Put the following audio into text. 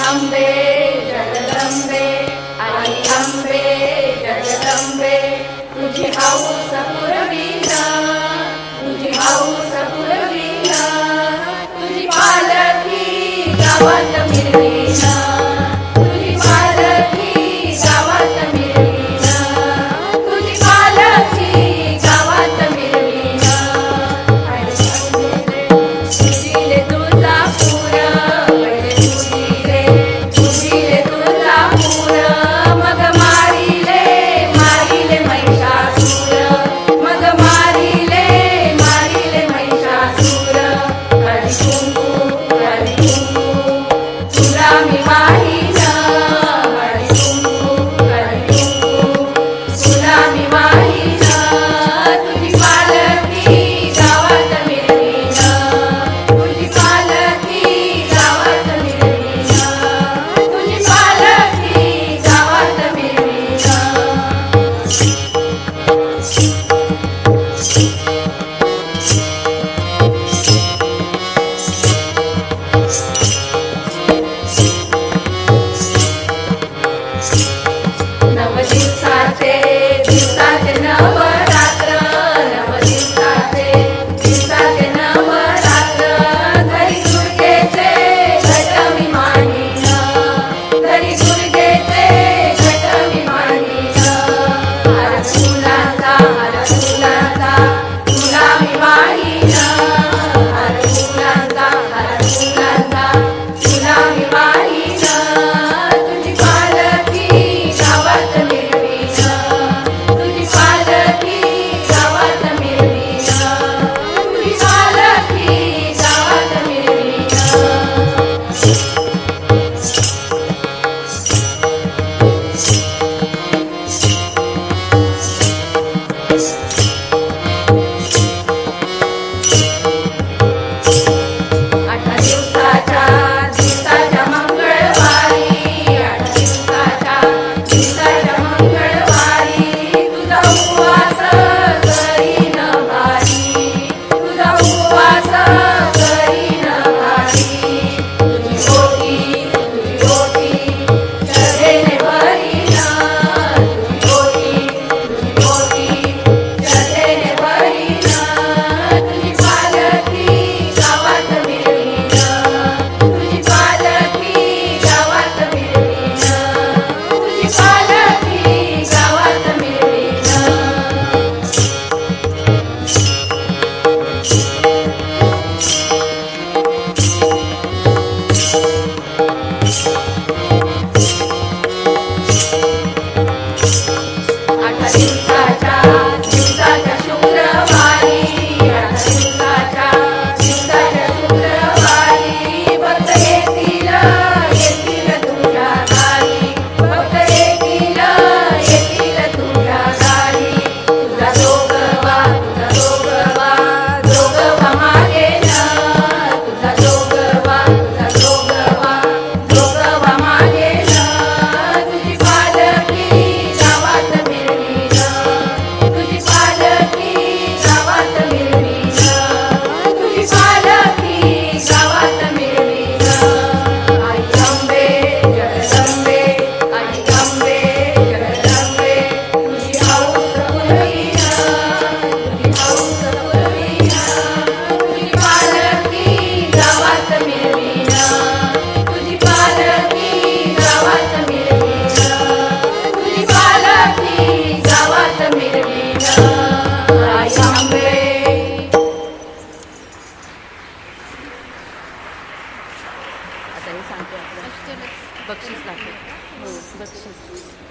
अंबे जगदंबे आई अंबे जगदंबे तुझी हाऊस पुरविला तुझी हाऊस पुरविला तुझी पालकी गावात मिरविला Thank you. आहे सांगते आपल्याला. बक्षीस लागते हो बक्षीस.